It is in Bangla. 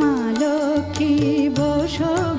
মা বসব